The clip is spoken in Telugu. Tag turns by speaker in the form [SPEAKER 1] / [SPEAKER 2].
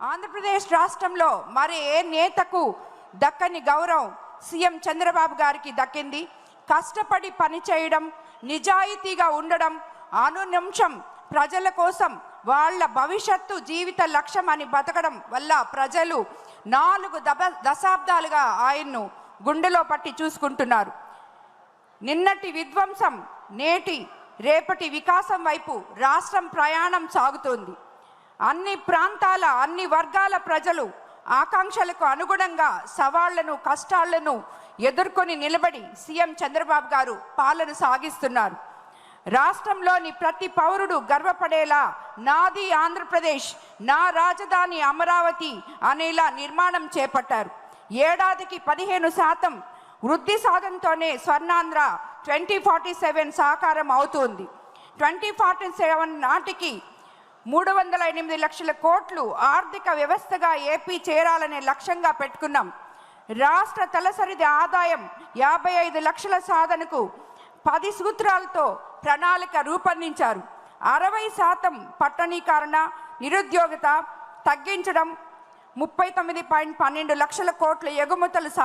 [SPEAKER 1] ఆంధ్రప్రదేశ్ రాష్ట్రంలో మరి ఏ నేతకు దక్కని గౌరవం సీఎం చంద్రబాబు గారికి దక్కింది? కష్టపడి పనిచేయడం నిజాయితీగా ఉండడం అనునిమిషం ప్రజల కోసం వాళ్ళ భవిష్యత్తు జీవిత లక్ష్యం అని బతకడం వల్ల ప్రజలు నాలుగు దబ దశాబ్దాలుగా ఆయన్ను గుండెలో పట్టి చూసుకుంటున్నారు. నిన్నటి విధ్వంసం నేటి రేపటి వికాసం వైపు రాష్ట్రం ప్రయాణం సాగుతోంది. అన్ని ప్రాంతాల అన్ని వర్గాల ప్రజలు ఆకాంక్షలకు అనుగుణంగా సవాళ్ళను కష్టాలను ఎదుర్కొని నిలబడి సీఎం చంద్రబాబు గారు పాలన సాగిస్తున్నారు. రాష్ట్రంలోని ప్రతి పౌరుడు గర్వపడేలా నాది ఆంధ్రప్రదేశ్ నా రాజధాని అమరావతి అనేలా నిర్మాణం చేపట్టారు. ఏడాదికి పదిహేను శాతం వృద్ధి సాధనతోనే స్వర్ణాంధ్ర ట్వంటీ ఫార్టీ సెవెన్ సాకారం అవుతుంది. ట్వంటీ ఫార్టీ సెవెన్ నాటికి మూడు వందల ఎనిమిది లక్షల కోట్లు ఆర్థిక వ్యవస్థగా ఏపీ చేరాలనే లక్ష్యంగా పెట్టుకున్నాం. రాష్ట్ర తలసరిది ఆదాయం యాభై ఐదు లక్షల సాధనకు పది సూత్రాలతో ప్రణాళిక రూపొందించారు. అరవై శాతం పట్టణీకరణ నిరుద్యోగత తగ్గించడం ముప్పై తొమ్మిది పాయింట్ పన్నెండు లక్షల కోట్ల ఎగుమతులు సా